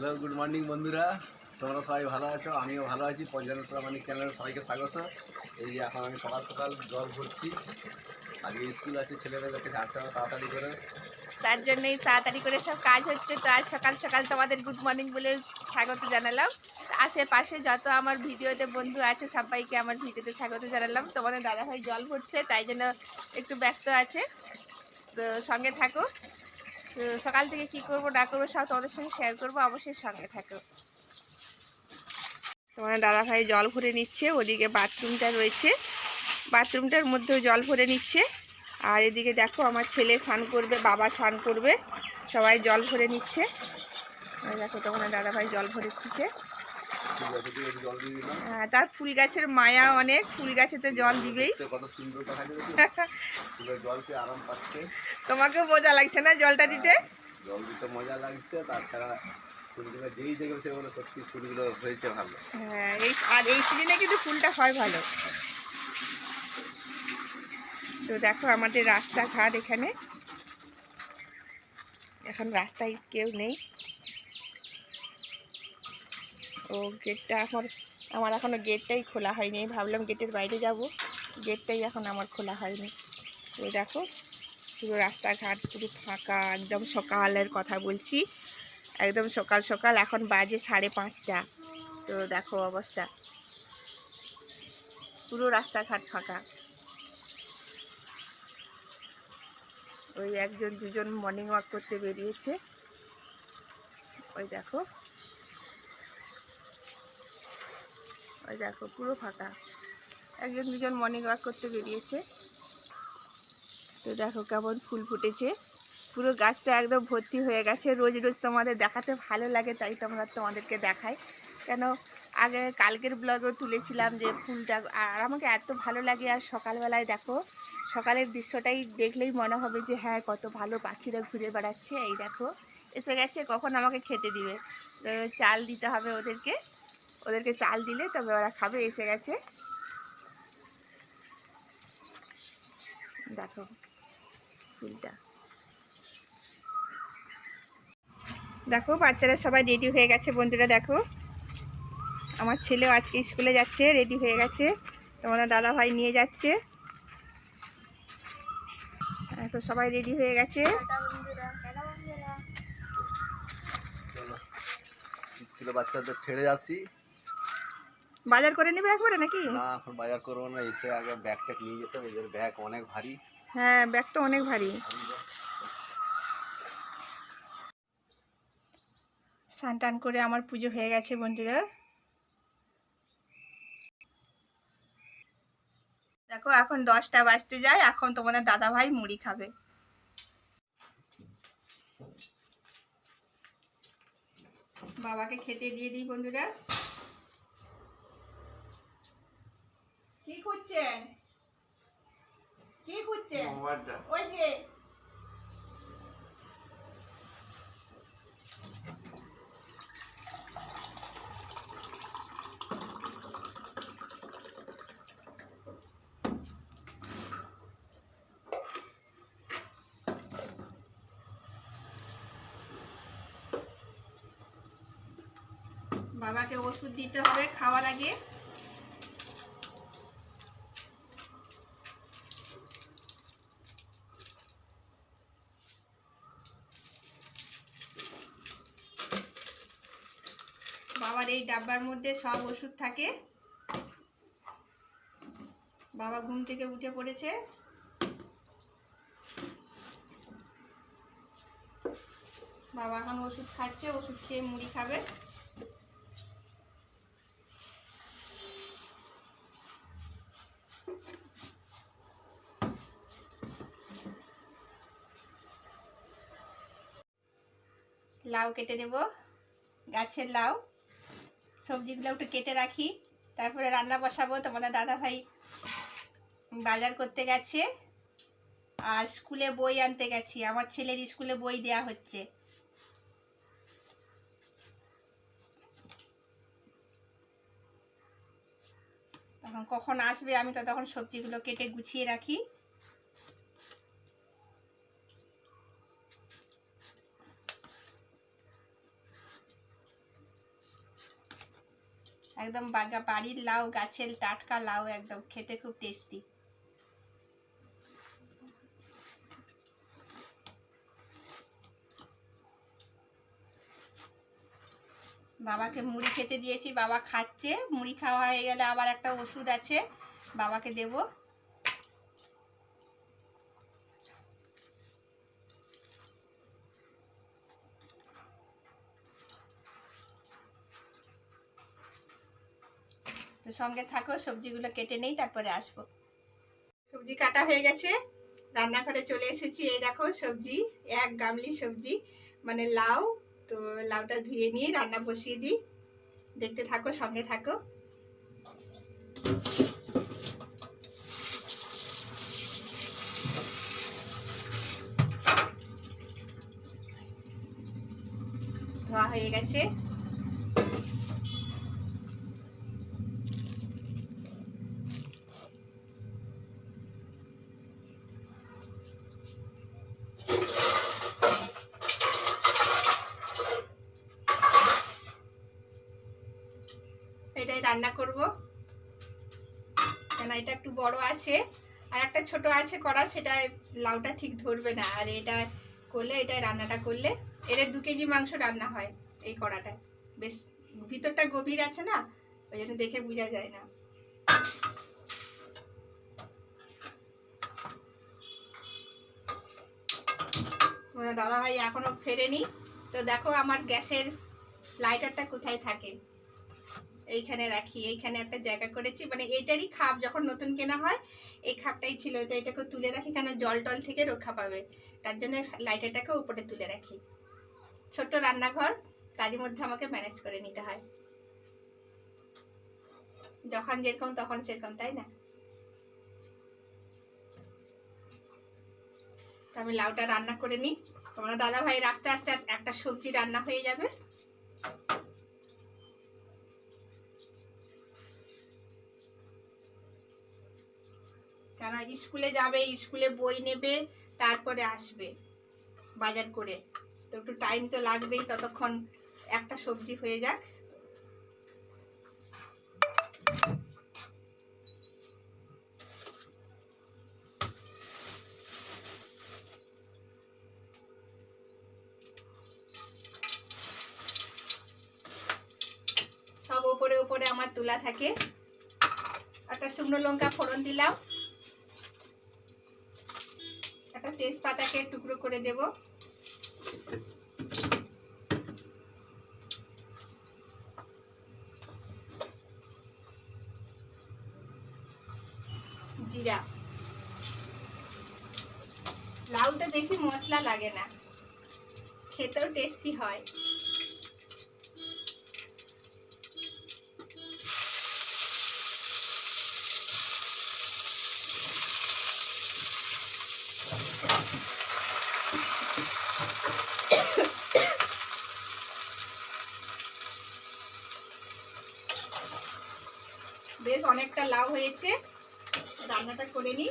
Hello good morning বন্ধুরা। তোমরা সবাই ভালো আছো? আমিও ভালো আছি। পর্যটন প্রামাণিক চ্যানেলে সবাইকে স্বাগত। এই যে এখন আমি সকাল সকাল জল ভরছি। আজকে স্কুল আছে ছেলেমেয়েদেরকে ছাড়তে হবে তাড়াতাড়ি করে। তার জন্যই তাড়াতাড়ি করে সব কাজ হচ্ছে। তো আজ সকাল সকাল তোমাদের গুড মর্নিং বলে স্বাগত জানালাম। আশেপাশে যত আমার ভিডিওতে বন্ধু আছে, সবাইকে আমার ভিডিওতে স্বাগত জানালাম। তোমাদের দাদাভাই জল ভরছে, তাই জন্য একটু ব্যস্ত আছে। তো সঙ্গে থাকো। সকাল থেকে কি করব, না করব, সব তোমাদের সঙ্গে শেয়ার করব, অবশ্যই সঙ্গে থাকো। তোমাদের দাদাভাই জল ভরে নিচ্ছে, ওদিকে বাথরুমটা রয়েছে। বাথরুমটার মধ্যেও জল ভরে নিচ্ছে। আর এদিকে দেখো আমার ছেলে স্নান করবে, বাবা স্নান করবে, সবাই জল ভরে নিচ্ছে। দেখো তখন দাদাভাই জল ভরে দিচ্ছে। আহ, তার ফুল গাছের মায়া অনেক ফুল গাছে তো জল দিবেই। দেখতে কত সুন্দর দেখা জল পেয়ে আরাম পাচ্ছে? তোমাকেও বোঝা লাগছে না জলটা দিতে? জল দিতে মজা লাগছে তাছাড়া যেই দেখবে সে সত্যি ফুলগুলো হয়েছে ভালো। হ্যাঁ এই আর এই সিজনে কিন্তু ফুলটা হয় ভালো। তো দেখো আমাদের রাস্তাঘাট এখানে। এখন রাস্তায় কেউ নেই। ও গেটটা এখন, আমার এখনও গেটটাই খোলা হয়নি। ভাবলাম গেটের বাইরে যাব। গেটটাই এখন আমার খোলা হয়নি। এই দেখো, পুরো রাস্তাঘাট পুরো ফাঁকা, একদম সকালের কথা বলছি। একদম সকাল সকাল, এখন বাজে সাড়ে পাঁচটা। তো দেখো অবস্থা। পুরো রাস্তাঘাট ফাঁকা। ওই একজন দুজন মর্নিং ওয়াক করতে বেরিয়েছে। ওই দেখো। ওই দেখো, পুরো ফাঁকা। একজন দুজন মর্নিং ওয়াক করতে বেরিয়েছে। তো দেখো কেমন ফুল ফুটেছে। পুরো গাছটা একদম ভর্তি হয়ে গেছে। রোজ রোজ তোমাদের দেখাতে ভালো লাগে, তাই তোমরা তোমাদেরকে দেখাই। কেন, আগে কালকের ব্লগেও তুলেছিলাম যে ফুলটা, আর আমাকে এত ভালো লাগে, আর সকালবেলায় দেখো, সকালের দৃশ্যটাই দেখলেই মনে হবে যে হ্যাঁ কত ভালো পাখিরা ঘুরে বেড়াচ্ছে। এই দেখো, এসে গেছে, কখন আমাকে খেতে দিবে? চাল দিতে হবে ওদেরকে। ওদেরকে চাল দিলে তবে ওরা খাবে এসে গেছে। দেখো ফুলটা। দেখো বাচ্চারা সবাই রেডি হয়ে গেছে বন্ধুরা দেখো। আমার ছেলেও আজকে স্কুলে যাচ্ছে রেডি হয়ে গেছে। তোমাদের দাদা ভাই নিয়ে যাচ্ছে। তো সবাই রেডি হয়ে গেছে। স্কুলে বাচ্চাদের ছেড়ে আসি। বাজার করে নেবে একবারে নাকি? না এখন বাজার করব না এসে আগে ব্যাগটা নিয়ে যেতে হবে ব্যাগ অনেক ভারী। হ্যাঁ ব্যাগ তো অনেক ভারী। ভারী স্নান টান করে আমার পুজো হয়ে গেছে বন্ধুরা। দেখো এখন দশটা বাজতে যায় এখন তোমাদের দাদা ভাই মুড়ি খাবে। বাবাকে খেতে দিয়ে দিই বন্ধুরা। কি খুঁজছেন? কি খুঁজছেন? ওই যে। বাবাকে ওষুধ দিতে হবে খাওয়ার আগে। বাবার এই ডাব্বার মধ্যে সব ওষুধ থাকে। বাবা ঘুম থেকে উঠে পড়েছে। বাবা এখন ওষুধ খাচ্ছে, ওষুধ খেয়ে মুড়ি খাবে। লাউ কেটে নেব। গাছের লাউ। সবজিগুলো একটু কেটে রাখি। তারপরে রান্না বসাবো। তোমাদের দাদা ভাই বাজার করতে গেছে। আর স্কুলে বই আনতে গেছি। আমার ছেলের স্কুলে বই দেয়া হচ্ছে। তখন কখন আসবে আমি তো তখন সবজিগুলো কেটে গুছিয়ে রাখি। একদম বাড়ির লাউ, গাছের টাটকা লাউ একদম, খেতে খুব টেস্টি বাবাকে মুড়ি খেতে দিয়েছি, বাবা খাচ্ছে, মুড়ি খাওয়া হয়ে গেলে আবার একটা ওষুধ আছে, বাবাকে দেব। তো সঙ্গে থাকো, সবজিগুলো কেটে নেই, তারপরে আসব। সবজি কাটা হয়ে গেছে। রান্নাঘরে চলে এসেছি। এই দেখো, সবজি, এক গামলি সবজি মানে লাউ। তো লাউটা ধুয়ে নিয়ে রান্না বসিয়ে দিই। দেখতে থাকো, সঙ্গে থাকো। ধোয়া হয়ে গেছে। এটাই রান্না করব। কেন এটা একটু বড় আছে। আর একটা ছোট আছে করা সেটা লাউটা ঠিক ধরবে না। আর এটা করলে, এটা রান্নাটা করলে এর দু কেজি মাংস রান্না হয় এই কড়াটায়। বেশ, ভিতরটা গভীর আছে না, ওই জন্য দেখে বোঝা যায় না। দাদা ভাই এখনও ফেরেনি। তো দেখো আমার গ্যাসের লাইটারটা কোথায় থাকে। এইখানে রাখি, এইখানে একটা জায়গা করেছি। মানে এইটারই খাপ যখন নতুন কেনা হয়, এই খাপটাই ছিল। তো এটাকে তুলে রাখি কেন জল টল থেকে রক্ষা পাবে। তার জন্য লাইটারটাকে উপরে তুলে রাখি। ছোট্ট রান্নাঘর, তারই মধ্যে আমাকে ম্যানেজ করে নিতে হয়। যখন যেরকম তখন সেরকম, তাই না? আমি লাউটা রান্না করে নিই। তোমরা দাদা ভাইয়ের আস্তে আস্তে একটা সবজি রান্না হয়ে যাবে। স্কুলে যাবে, স্কুলে বই নেবে, তারপরে আসবে বাজার করে। তো একটু টাইম তো লাগবেই, ততক্ষণ একটা সবজি হয়ে যাক। সব ওপরে ওপরে আমার তোলা থাকে। একটা শুকনো লঙ্কা ফোড়ন দিলাম। একটা তেজপাতাকে টুকরো করে দেব। জিরা। লাউতে বেশি মশলা লাগে না। খেতেও টেস্টি হয় বেশ অনেকটা লাউ হয়েছে। রান্নাটা করে নিই।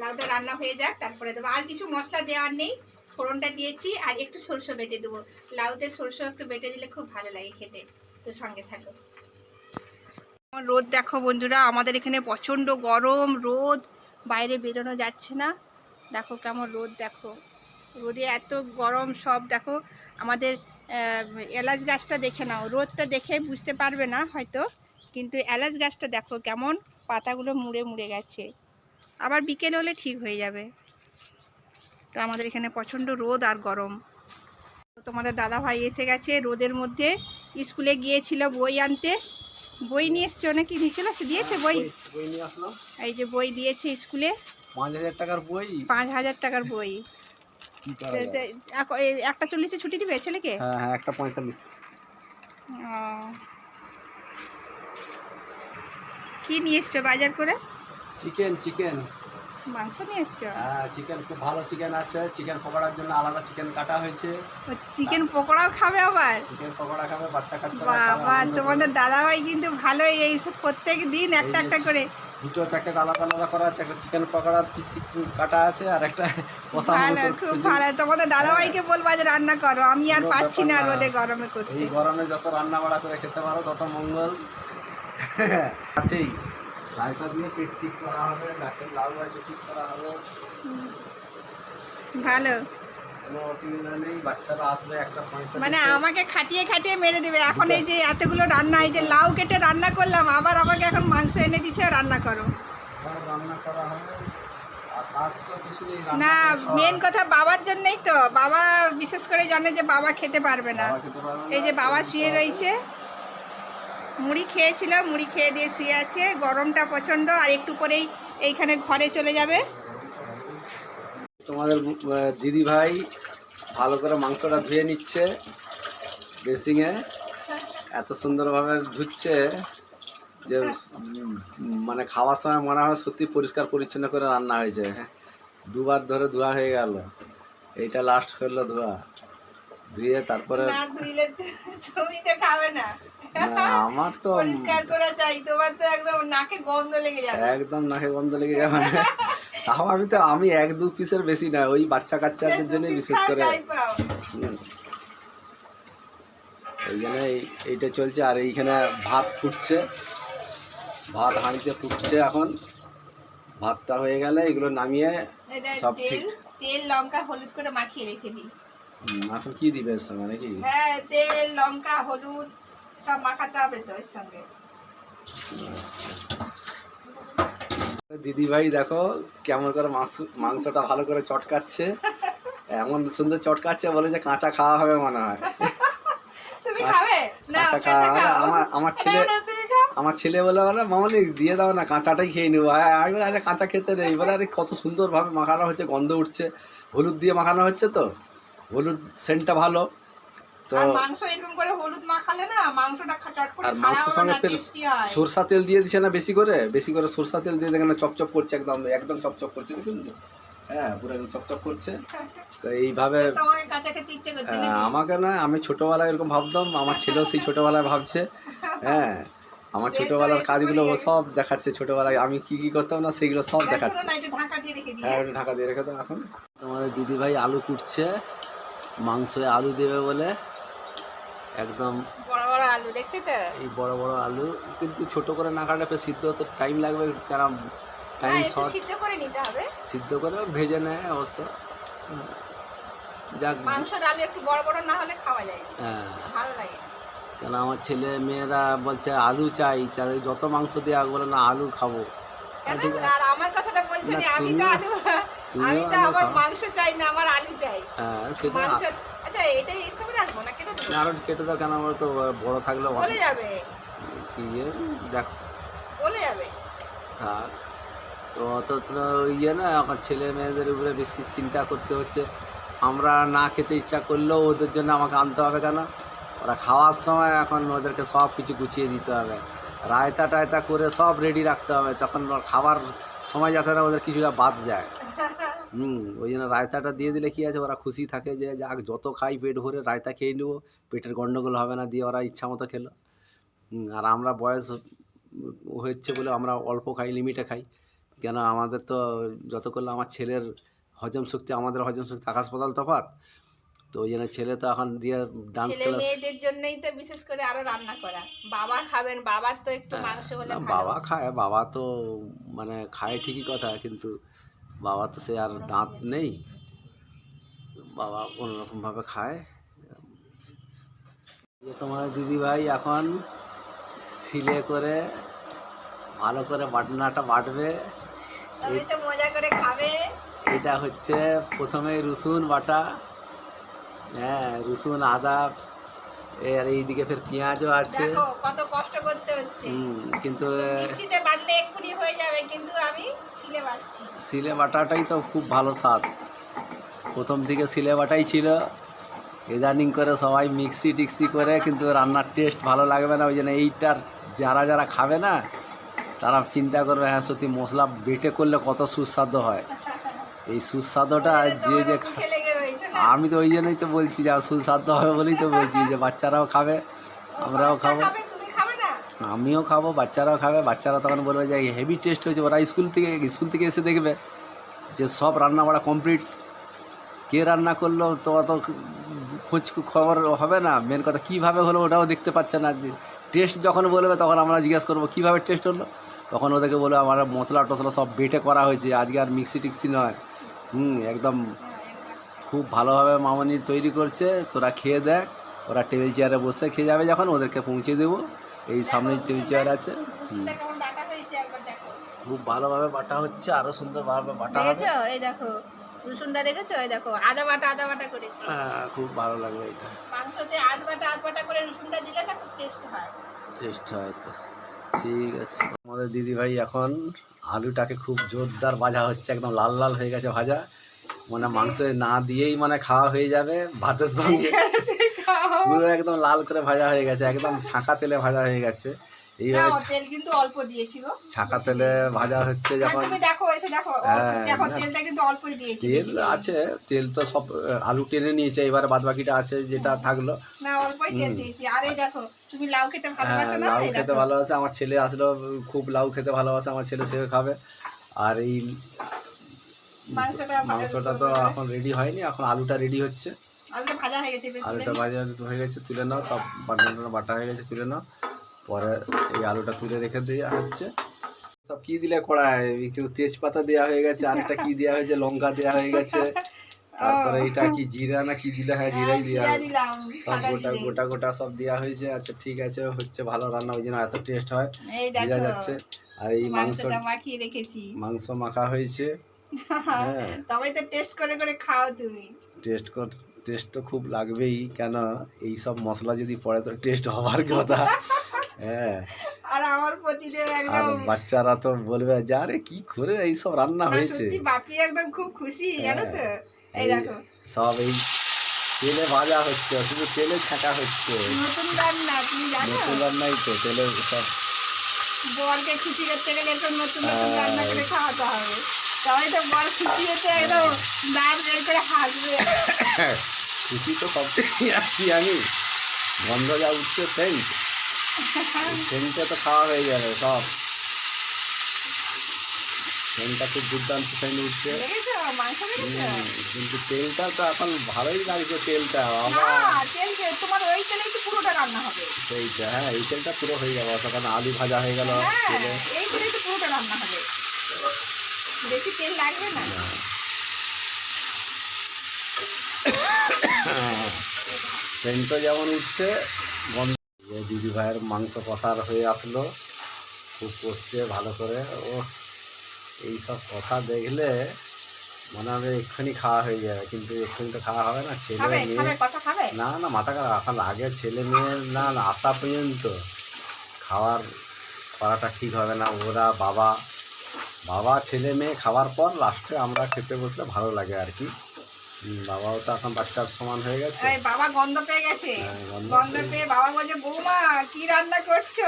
লাউটা রান্না হয়ে যাক, তারপরে দেবো। আর কিছু মশলা দেওয়ার নেই, ফোড়নটা দিয়েছি আর একটু সরষে বেটে দেবো। লাউতে সরষে একটু বেটে দিলে খুব ভালো লাগে খেতে। তো সঙ্গে থাকো। রোদ দেখো বন্ধুরা, আমাদের এখানে প্রচণ্ড গরম, রোদ। বাইরে বেরোনো যাচ্ছে না। দেখো কেমন রোদ, দেখো। রোদে এত গরম সব, দেখো। আমাদের এলাচ গাছটা দেখে নাও। রোদটা দেখে বুঝতে পারবে না হয়তো। কিন্তু এলাচ গাছটা দেখো কেমন পাতাগুলো মুড়ে মুড়ে গেছে। আবার বিকেল হলে ঠিক হয়ে যাবে। তো আমাদের এখানে প্রচণ্ড রোদ আর গরম। তোমাদের দাদা ভাই এসে গেছে রোদের মধ্যে। স্কুলে গিয়েছিল বই আনতে। বই নিয়ে এসছে নাকি নিয়েছিল? সে দিয়েছে বই? বই- বই নিয়ে আসলাম। এই যে বই দিয়েছে স্কুলে। পাঁচ হাজার টাকার বই। পাঁচ হাজার টাকার একটা চল্লিশে ছুটি দিবে ছেলেকে? হ্যাঁ হ্যাঁ একটা পঁয়তাল্লিশ। ও। কি নিয়ে এসছো বাজার করে? Chicken chicken. মাংস নিয়ে এসছো? হ্যাঁ চিকেন খুব ভালো চিকেন আছে। চিকেন পকোড়ার জন্য আলাদা চিকেন কাটা হয়েছে। চিকেন পকোড়াও খাবে আবার? চিকেন পকোড়া খাবে বাচ্চা কাচ্চা বাবা তোমাদের দাদাভাই কিন্তু ভালোই এই সব প্রত্যেক দিন একটা একটা করে। দুটো প্যাকেট আলাদা আলাদা করা আছে। একটা চিকেন পকোড়ার পিস কাটা আছে আর একটা কষা ভালো খুব। ভালো। তোমাদের দাদাভাইকে বলবা যে রান্না করো। আমি আর পাচ্ছি না না। রোদে গরমে করতে। এই গরমে যত রান্না বাড়া করে খেতে পারো তত মঙ্গল। আছেই। রায়তা দিয়ে পেট ঠিক করা হবে গাছের লাউ গাছে ঠিক করা হবে। ভালো। কোনো অসুবিধা নেই বাচ্চারা আসবে একটা মানে আমাকে খাটিয়ে খাটিয়ে মেরে দেবে। এখন এই যে এতগুলো রান্না এই যে লাউ কেটে রান্না করলাম আবার আমাকে এখন মাংস এনে দিচ্ছে রান্না করো। রান্না হবে। না মেন কথা বাবার জন্যই তো। বাবা বিশেষ করে জানে যে বাবা খেতে পারবে না। এই যে বাবা শুয়ে রয়েছে। মুড়ি খেয়েছিল মুড়ি খেয়ে দিয়ে শুয়ে আছে। গরমটা প্রচণ্ড আর একটু পরেই এইখানে ঘরে চলে যাবে। তোমাদের দিদি ভাই ভালো করে মাংসটা ধুয়ে নিচ্ছে বেসিংয়ে এত সুন্দরভাবে ধুচ্ছে যে মানে খাওয়ার সময় মনে হয় সত্যি পরিষ্কার পরিচ্ছন্ন করে রান্না হয়েছে। দুবার ধরে ধোয়া হয়ে গেল। এইটা লাস্ট হলো ধোয়া। ধুয়ে তারপরে না ধুইলে তুমি তো খাবে না, আমার তো পরিষ্কার করা চাই তোমার তো একদম নাকে গন্ধ লেগে যাবে। একদম নাকে গন্ধ লেগে যাবে তাও আমি তো আমি এক দু পিসের বেশি না ওই বাচ্চা কাচ্চাদের জন্য বিশেষ করে। এই জন্য এইটা চলছে আর এইখানে ভাত ফুটছে। ভাত হাঁড়িতে ফুটছে এখন। ভাতটা হয়ে গেলে এগুলো নামিয়ে সব তেল ঠিক। তেল লঙ্কা হলুদ করে মাখিয়ে রেখে দিই। এখন কি দিবে এর নাকি হ্যাঁ তেল লঙ্কা হলুদ সব মাখাতে হবে তো এর সঙ্গে। দিদি ভাই দেখো কেমন করে মাংস মাংসটা ভালো করে চটকাচ্ছে। এমন সুন্দর চটকাচ্ছে বলে যে কাঁচা খাওয়া হবে মনে হয়। আমার- আমার ছেলে- আমার ছেলে বলে বলে মামনি দিয়ে দাও না কাঁচাটাই খেয়ে নেব। হ্যাঁ আমি বলে আরে কাঁচা খেতে নেই। বলে আরে কত সুন্দরভাবে মাখানো হচ্ছে গন্ধ উঠছে। হলুদ দিয়ে মাখানো হচ্ছে তো? হলুদ সেন্টটা ভালো। তো আর মাংস এরকম করে হলুদ মাখালে না মাংসটা চট করে আর মাংসের সঙ্গে সরষা তেল দিয়ে দিচ্ছে না বেশি করে? বেশি করে সরষা তেল দিয়ে দেখেন না চপচপ করছে একদম একদম চপচপ করছে দেখুন তো? হ্যাঁ পুরো একদম চপচপ করছে। তো এইভাবে নাকি? আমাকে না আমি ছোটবেলায় এরকম ভাবতাম আমার ছেলেও সেই ছোটবেলায় ভাবছে। হ্যাঁ আমার ছোটবেলার কাজগুলো ও সব দেখাচ্ছে ছোটবেলায় আমি কি কি করতাম না সেগুলো সব দেখাচ্ছে। রেখে দিই। হ্যাঁ একটু ঢাকা দিয়ে রেখে দাও এখন। তোমাদের দিদি ভাই আলু কুটছে মাংসে আলু দেবে বলে। একদম বড় বড় আলু দেখছ তো। এই বড় বড় আলু কিন্তু ছোট করে না কাটলে সিদ্ধ হতে টাইম লাগবে কারণ টাইম শর্ট সিদ্ধ করে নিতে হবে। সিদ্ধ করে ভেজে নেয় অবশ্য। যাক মাংসের আলু একটু বড় বড় না হলে খাওয়া যায় হ্যাঁ। ভালো লাগে কেন আমার ছেলে মেয়েরা বলছে আলু চাই। তাদের যত মাংস দিয়ে বলে না আলু খাব। আর আমার কথাটা বলছো আমি তো আলু আমি তো আমার মাংস চাই না আমার আলু চাই। হ্যাঁ সেটা আচ্ছা এটা এরকম রাখব না কেটে আরও কেটে দাও কেন? আমার তো বড় থাকলে বলে যাবে। কি দেখো। বলে যাবে। থাক তো অত তো ইয়ে না এখন ছেলে মেয়েদের উপরে বেশি চিন্তা করতে হচ্ছে। আমরা না খেতে ইচ্ছা করলেও ওদের জন্য আমাকে আনতে হবে কেন? ওরা খাওয়ার সময় এখন ওদেরকে সব কিছু গুছিয়ে দিতে হবে। রায়তা টায়তা করে সব রেডি রাখতে হবে। তখন খাবার সময় যাতে না ওদের কিছুটা বাদ যায়। হুম ওই জন্য রায়তাটা দিয়ে দিলে কি আছে ওরা খুশি থাকে যে যাক যত খাই পেট ভরে রায়তা খেয়ে নেব পেটের গন্ডগোল হবে না দিয়ে ওরা ইচ্ছা মতো খেলো। আর আমরা বয়স হচ্ছে বলে আমরা অল্প খাই লিমিটে খাই। কেন আমাদের তো যত করলে আমার ছেলের হজম শক্তি আমাদের হজম শক্তি আকাশ পাতাল তফাৎ। তো ওই জন্য ছেলে তো এখন দিয়ে ডান্স ছেলে মেয়েদের জন্যই তো বিশেষ করে আরও রান্না করা। বাবা খাবেন বাবার তো একটু মাংস হলে বাবা খায় বাবা তো মানে খায় ঠিকই কথা কিন্তু বাবা তো সে আর দাঁত নেই। বাবা কোনোরকমভাবে খায়। যে তোমার দিদিভাই এখন সিলে করে ভালো করে বাটনাটা বাটবে। মজা করে খাবে। এটা হচ্ছে প্রথমে রসুন বাটা। হ্যাঁ রসুন আদা আর এইদিকে ফের পেঁয়াজও আছে। কত কষ্ট করতে হচ্ছে। কিন্তু মিক্সিতে বাটলে এক্ষুনি হয়ে যাবে কিন্তু আমি ছিলে বাটছি। সিলে বাটাটাই তো খুব ভালো স্বাদ। প্রথম থেকে সিলে বাটাই ছিল। ইদানিং করে সবাই মিক্সি টিক্সি করে কিন্তু রান্নার টেস্ট ভালো লাগবে না। ওই জন্য এইটার যারা যারা খাবে না তারা চিন্তা করবে হ্যাঁ সত্যি মশলা বেটে করলে কত সুস্বাদু হয়। এই সুস্বাদুটা যে যে আমি তো ওই জন্যই তো বলছি যে সুস্বাদু হবে বলেই তো বলছি যে বাচ্চারাও খাবে আমরাও খাব। আমিও খাব বাচ্চারাও খাবে বাচ্চারা তখন বলবে যে হেভি টেস্ট হয়েছে। ওরা স্কুল থেকে স্কুল থেকে এসে দেখবে যে সব রান্না বাড়া কমপ্লিট কে রান্না করল তো অত খোঁজ খবর হবে না। মেন কথা কীভাবে হলো ওটাও দেখতে পাচ্ছে না। যে টেস্ট যখন বলবে তখন আমরা জিজ্ঞেস করব কীভাবে টেস্ট হলো? তখন ওদেরকে বলবে আমার মশলা টশলা সব বেটে করা হয়েছে। আজকে আর মিক্সি টিক্সি নয়। হুম একদম খুব ভালোভাবে মামনি তৈরি করছে। তোরা খেয়ে দেখ ওরা টেবিল চেয়ারে বসে খেয়ে যাবে যখন ওদেরকে পৌঁছে দেবো। এই সামনে টেবিল চেয়ার আছে। খুব ভালোভাবে বাটা হচ্ছে আরও সুন্দরভাবে বাটা হবে। এই দেখো রসুনটা দেখেছ? এই দেখো আদা বাটা আদা বাটা করেছি। হ্যাঁ খুব ভালো লাগবে এটা। মাংসতে বাটা বাটা করে রসুনটা দিলে না খুব টেস্ট হয়। টেস্ট হয় তো। ঠিক আছে। আমাদের দিদিভাই এখন আলুটাকে খুব জোরদার ভাজা হচ্ছে একদম লাল লাল হয়ে গেছে ভাজা। মানে মাংস না দিয়েই মানে খাওয়া হয়ে যাবে ভাতের সঙ্গে। পুরো একদম লাল করে ভাজা হয়ে গেছে একদম ছাঁকা তেলে ভাজা হয়ে গেছে। এইভাবে তেল কিন্তু অল্প দিয়েছি ছাঁকা তেলে ভাজা হচ্ছে আর যখন তুমি দেখো এসে দেখো হ্যাঁ, দেখো তেলটা কিন্তু অল্পই দিয়েছি তেল আছে তেল তো সব আলু টেনে নিয়েছে এবার বাদ বাকিটা আছে যেটা থাকল। না অল্পই তেল দিয়েছি। আর এই দেখো তুমি লাউ খেতে হ্যাঁ ভালোবাসো না? লাউ খেতে ভালোবাসে আমার ছেলে আসলো খুব লাউ খেতে ভালোবাসে আমার ছেলে সেও খাবে। আর এই মাংসটা তো এখন রেডি হয়নি এখন আলুটা রেডি হচ্ছে। আলুটা ভাজা হয়ে গেছে আলুটা ভাজা হয়ে গেছে তুলে নাও সব বাটনা বাটা হয়ে গেছে তুলে নাও। পরে এই আলুটা তুলে রেখে দেওয়া হচ্ছে। সব কি দিলে কড়ায়? কেউ তেজপাতা দেওয়া হয়ে গেছে আরেকটা কি দেওয়া হয়েছে? লঙ্কা দেওয়া হয়ে গেছে। তারপরে এটা কি জিরা না কি দিলে? হ্যাঁ জিরাই দেওয়া সব গোটা গোটা গোটা সব দেওয়া হয়েছে। আচ্ছা ঠিক আছে হচ্ছে ভালো রান্না ওই জন্য এত টেস্ট হয়। বোঝা যাচ্ছে। আর এই মাংস মাংসটা মাখিয়ে রেখেছি। মাংস মাখা হয়েছে। হ্যাঁ। তবে তো টেস্ট করে করে খাও তুমি। টেস্ট কর টেস্ট তো খুব লাগবেই কেন? এই সব মশলা যদি পড়ে তো টেস্ট হবার কথা। হ্যাঁ। আর আমার প্রতিদিন আর বাচ্চারা তো বলবে যে আরে কি করে এই সব রান্না হয়েছে? সত্যি বাপি একদম খুব খুশি জানো তো? এই এই দেখো। সব এই তেলে ভাজা হচ্ছে শুধু তেলে ছাকা হচ্ছে। নতুন রান্না তুমি জানো? নতুন রান্নাই তো তেলে সব বরকে খুশি করতে গেলে নতুন নতুন হ্যাঁ। রান্না করে খাওয়াতে হবে। তবে তো খুশি হতে একদম দাঁত বের করে হাসবে। খুশি তো সব থেকে আছি আমি। গন্ধ যা উঠছে সেন্ট সেন্টে তো খাওয়া হয়ে যাবে সব। সেন্টটা খুব দুর্দান্ত সেন্ট উঠছে। কিন্তু তেলটা তো এখন ভালোই লাগছে তেলটা তোমার ওই তেলেই তো পুরোটা রান্না হবে। সেইটা হ্যাঁ এই তেলটা পুরো হয়ে যাবে তখন আলু ভাজা হয়ে গেল হ্যাঁ তেলে। তো পুরোটা রান্না হবে। বেশি তেল লাগবে না? সেন্টও যেমন উঠছে গন্ধ দিদি ভাইয়ের মাংস কষার হয়ে আসলো। খুব কষছে ভালো করে। ও এই সব কষা দেখলে মনে হবে এক্ষুনি খাওয়া হয়ে যাবে কিন্তু এক্ষুনি তো খাওয়া হবে না ছেলে মেয়ে না না মাথা খারাপ। এখন আগে ছেলে মেয়ে না না আসা পর্যন্ত খাওয়ার করাটা ঠিক হবে না। ওরা বাবা বাবা ছেলে মেয়ে খাওয়ার পর লাস্টে আমরা খেতে বসলে ভালো লাগে আর কি। বাবাও তো এখন বাচ্চার সমান হয়ে গেছে। বাবা গন্ধ পেয়ে গেছে। হ্যাঁ, গন্ধ পেয়ে- বাবা বলছে বৌমা কি রান্না করছ?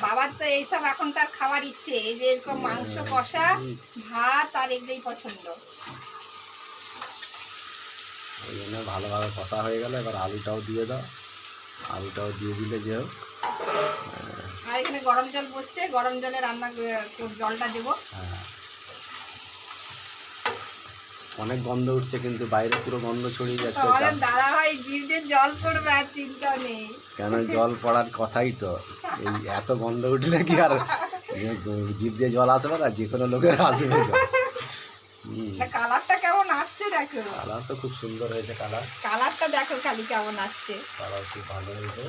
বাবার তো এইসব এখন তার খাওয়ার ইচ্ছে। এই যে এরকম মাংস কষা ভাত আর এগুলোই পছন্দ। ওই জন্য ভালোভাবে কষা হয়ে গেল। এবার আলুটাও দিয়ে দাও। আলুটাও দিয়ে দিলে যে হোক। আর এখানে গরম জল বসছে গরম জলে রান্না জলটা দেবো। হ্যাঁ। অনেক গন্ধ উঠছে কিন্তু বাইরে পুরো গন্ধ ছড়িয়ে যাচ্ছে দাদা ভাই জিভদের জল পড়বে আর চিন্তা নেই। কেন জল পড়ার কথাই তো এই এত গন্ধ উঠলে কি আর জিভ দিয়ে জল আসবে না যে কোনো লোকের আসবে কালারটা কেমন আসছে দেখো? কালার তো খুব সুন্দর হয়েছে কালার। কালারটা দেখো খালি কেমন আসছে। কালার খুব ভালো হয়েছে।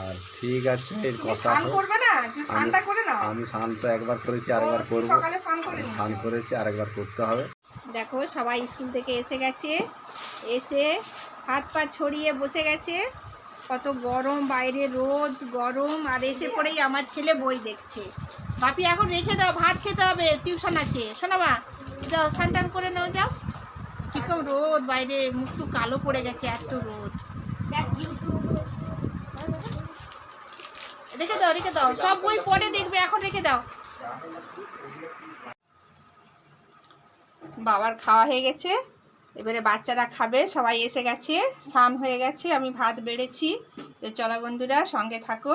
আর ঠিক আছে এর কষা আমি স্নান তো একবার করেছি আরেকবার করব। স্নান করেছি আরেকবার করতে হবে। দেখো সবাই স্কুল থেকে এসে গেছে। এসে হাত পা ছড়িয়ে বসে গেছে। কত গরম বাইরে রোদ গরম আর এসে পরেই আমার ছেলে বই দেখছে। বাপি এখন রেখে দাও ভাত খেতে হবে টিউশন আছে। শোনাবা যাও স্নান টান করে নাও যাও। কীরকম রোদ বাইরে মুখটু কালো পড়ে গেছে এত রোদ। রেখে দাও রেখে দাও। সব বই পরে দেখবে এখন রেখে দাও। বাবার খাওয়া হয়ে গেছে। এবারে বাচ্চারা খাবে সবাই এসে গেছে স্নান হয়ে গেছে আমি ভাত বেড়েছি। তো চলো বন্ধুরা সঙ্গে থাকো।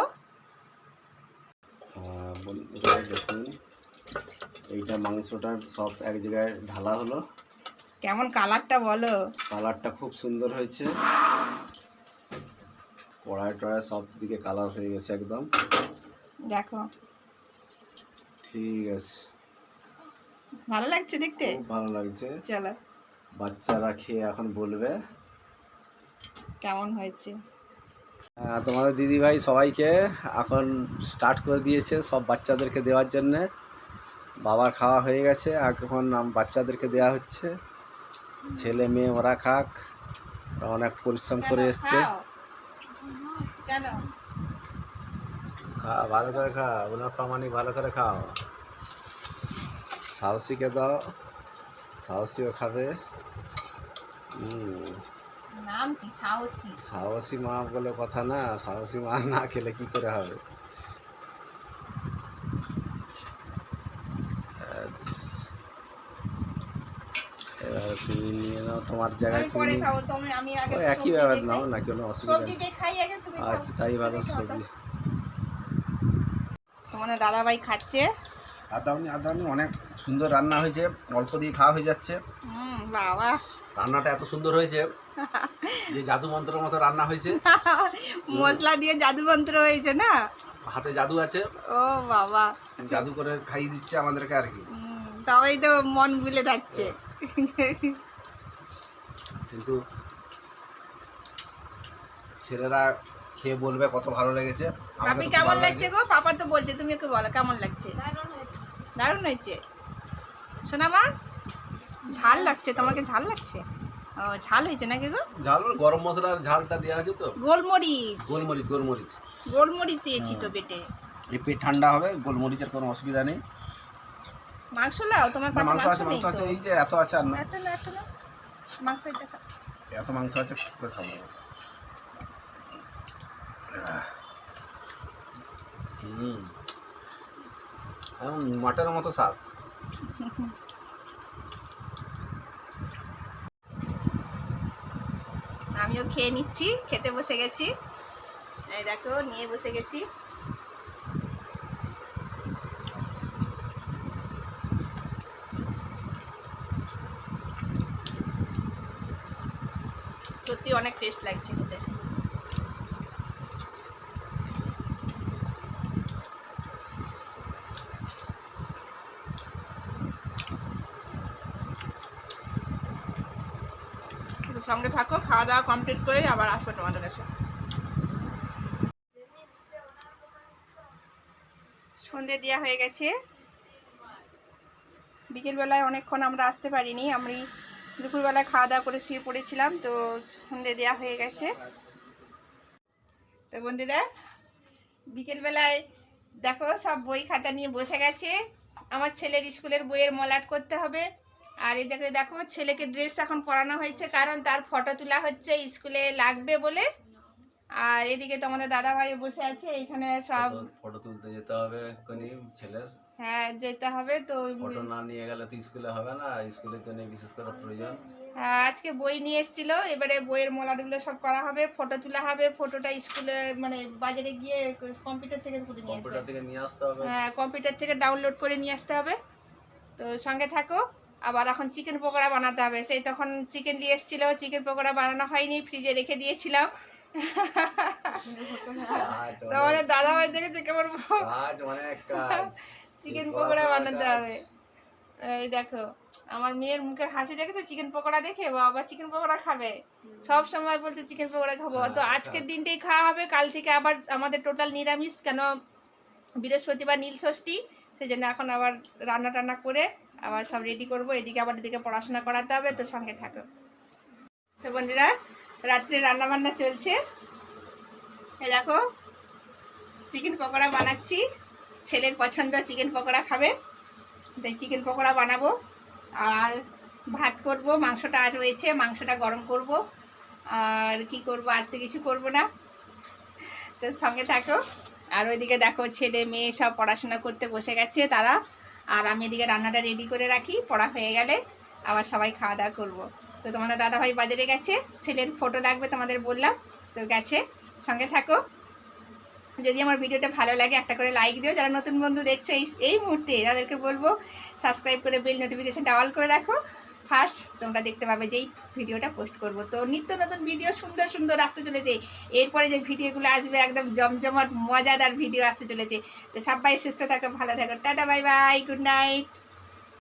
বন্ধুরা দেখুন এইটা মাংসটার সব এক জায়গায় ঢালা হলো। কেমন কালারটা বলো। কালারটা খুব সুন্দর হয়েছে। কড়াই টড়াই সব দিকে কালার হয়ে গেছে একদম। দেখো। ঠিক আছে। ভালো লাগছে দেখতে? ভালো লাগছে। চলো। বাচ্চারা খেয়ে এখন বলবে। কেমন হয়েছে? তোমাদের দিদিভাই সবাইকে এখন স্টার্ট করে দিয়েছে সব বাচ্চাদেরকে দেওয়ার জন্যে। বাবার খাওয়া হয়ে গেছে এখন বাচ্চাদেরকে দেওয়া হচ্ছে। ছেলে মেয়ে ওরা খাক অনেক পরিশ্রম করে এসছে। কেন? খা ভালো করে খা ওনার প্রামাণিক ভালো করে খাও। সাহসীকে দাও সাহসীও খাবে। নাম কি? সাহসী? সাহসী মা বলে কথা না সাহসী মা না খেলে কি করে হবে ব্যাস। এবার তুমি নিয়ে নাও তোমার জায়গায় তুমি একই ব্যাপার নাও না কোনো অসুবিধা নেই। আগে তুমি আচ্ছা তাই ভালো। সবজি। তোমার দাদাভাই খাচ্ছে। আদানি আদানি অনেক সুন্দর রান্না হয়েছে অল্প দিয়ে খাওয়া হয়ে যাচ্ছে। বাবা। রান্নাটা এত সুন্দর হয়েছে যে জাদু মন্ত্রের মতো রান্না হয়েছে। মশলা দিয়ে জাদু মন্ত্র হয়েছে না? হাতে জাদু আছে। ও বাবা। জাদু করে খাইয়ে দিচ্ছে আমাদেরকে আর কি। তবেই তো মন ভুলে যাচ্ছে কিন্তু ছেলেরা খেয়ে বলবে কত ভালো লেগেছে আপনি কেমন লাগছে গো? পাপা তো বলছে তুমি একটু বলো কেমন লাগছে? দারুণ হয়েছে। শোনা মা ঝাল লাগছে তোমাকে ঝাল লাগছে? ও ঝাল হয়েছে নাকি গো? ঝাল মানে গরম মশলার ঝালটা দেওয়া আছে তো। গোলমরিচ। গোলমরিচ গোলমরিচ। গোলমরিচ দিয়েছি তো পেটে। এই পেট ঠান্ডা হবে গোলমরিচের কোনো অসুবিধা নেই। মাংস লাও তোমার মাংস আছে মাংস আছে এই যে এত আছে আর না। একটা না একটা না। মাংস এত মাংস আছে কি করে খাব? হুম। মাটনের মতো স্বাদ। আমিও খেয়ে নিচ্ছি খেতে বসে গেছি। দেখো নিয়ে বসে গেছি সত্যি অনেক টেস্ট লাগছে খেতে। সঙ্গে থাকো, খাওয়া দাওয়া কমপ্লিট করে আবার আসব তোমাদের কাছে। সন্ধে দেওয়া হয়ে গেছে। বিকেলবেলায় অনেকক্ষণ আমরা আসতে পারিনি, আমি দুপুরবেলায় খাওয়া দাওয়া করে শুয়ে পড়েছিলাম, তো সন্ধে দেওয়া হয়ে গেছে। তো বন্ধুরা, বিকেলবেলায় দেখো সব বই খাতা নিয়ে বসে গেছে। আমার ছেলের স্কুলের বইয়ের মলাট করতে হবে। আর এই দেখো দেখো, ছেলেকে ড্রেস এখন পরানো হয়েছে, কারণ তার ফটো তোলা হচ্ছে, স্কুলে লাগবে বলে। আর এদিকে তো আমাদের দাদা ভাই বসে আছে, এখানে সব ফটো তুলতে যেতে হবে ছেলের। হ্যাঁ যেতে হবে তো ফটো না নিয়ে গেলে তো স্কুলে হবে না স্কুলের জন্য বিশেষ করে প্রয়োজন। হ্যাঁ, আজকে বই নিয়ে এসেছিল এবারে বইয়ের মলাটগুলো সব করা হবে ফটো তোলা হবে ফটোটা স্কুলে মানে বাজারে গিয়ে কম্পিউটার থেকে নিয়ে কম্পিউটার থেকে নিয়ে আসতে হবে। হ্যাঁ কম্পিউটার থেকে ডাউনলোড করে নিয়ে আসতে হবে। তো সঙ্গে থাকো আবার এখন চিকেন পকোড়া বানাতে হবে। সেই তখন চিকেন নিয়ে এসেছিল চিকেন পকোড়া বানানো হয়নি ফ্রিজে রেখে দিয়েছিলাম। আজ তো আমাদের দাদা ভাই দেখেছে কেমন আজ অনেক কাজ। চিকেন পকোড়া বানাতে হবে। এই দেখো আমার মেয়ের মুখের হাসি দেখেছ? চিকেন পকোড়া দেখে? বাবা চিকেন পকোড়া খাবে? সব সময় বলছে চিকেন পকোড়া খাব। তো আজকের দিনটাই খাওয়া হবে কাল থেকে আবার আমাদের টোটাল নিরামিষ কেন বৃহস্পতিবার নীল ষষ্ঠী সেই জন্য এখন আবার রান্না টান্না করে আবার সব রেডি করব। এদিকে আবার এদিকে পড়াশোনা করাতে হবে তো সঙ্গে থাকো। তো বন্ধুরা রাত্রে রান্না বান্না চলছে দেখো চিকেন পকোড়া বানাচ্ছি। ছেলের পছন্দ চিকেন পকোড়া খাবে। তাই চিকেন পকোড়া বানাবো। আর ভাত করব, মাংসটা আজ রয়েছে, মাংসটা গরম করব। আর কি করব, আর তো কিছু করব না। তো সঙ্গে থাকো। আর ওইদিকে দেখো ছেলে মেয়ে সব পড়াশোনা করতে বসে গেছে তারা। আর আমি এদিকে রান্নাটা রেডি করে রাখি, পড়া হয়ে গেলে আবার সবাই খাওয়া দাওয়া করব। তো তোমাদের দাদাভাই বাজারে গেছে, ছেলের ফটো লাগবে তোমাদের বললাম, তো গেছে। সঙ্গে থাকো। যদি আমার ভিডিওটা ভালো লাগে, একটা করে লাইক দিও। যারা নতুন বন্ধু দেখছ এই এই মুহূর্তে, তাদেরকে বলব সাবস্ক্রাইব করে বেল নোটিফিকেশানটা অল করে রাখো। ফার্স্ট তোমরা দেখতে পাবে যেই ভিডিওটা পোস্ট করব। তো নিত্য নতুন ভিডিও সুন্দর সুন্দর আসতে চলেছে। এরপরে যে ভিডিওগুলো আসবে, একদম জমজমাট, মজাদার ভিডিও আসতে চলেছে। তো সবাই সুস্থ থাকো, ভালো থাকো। Tata bye bye good night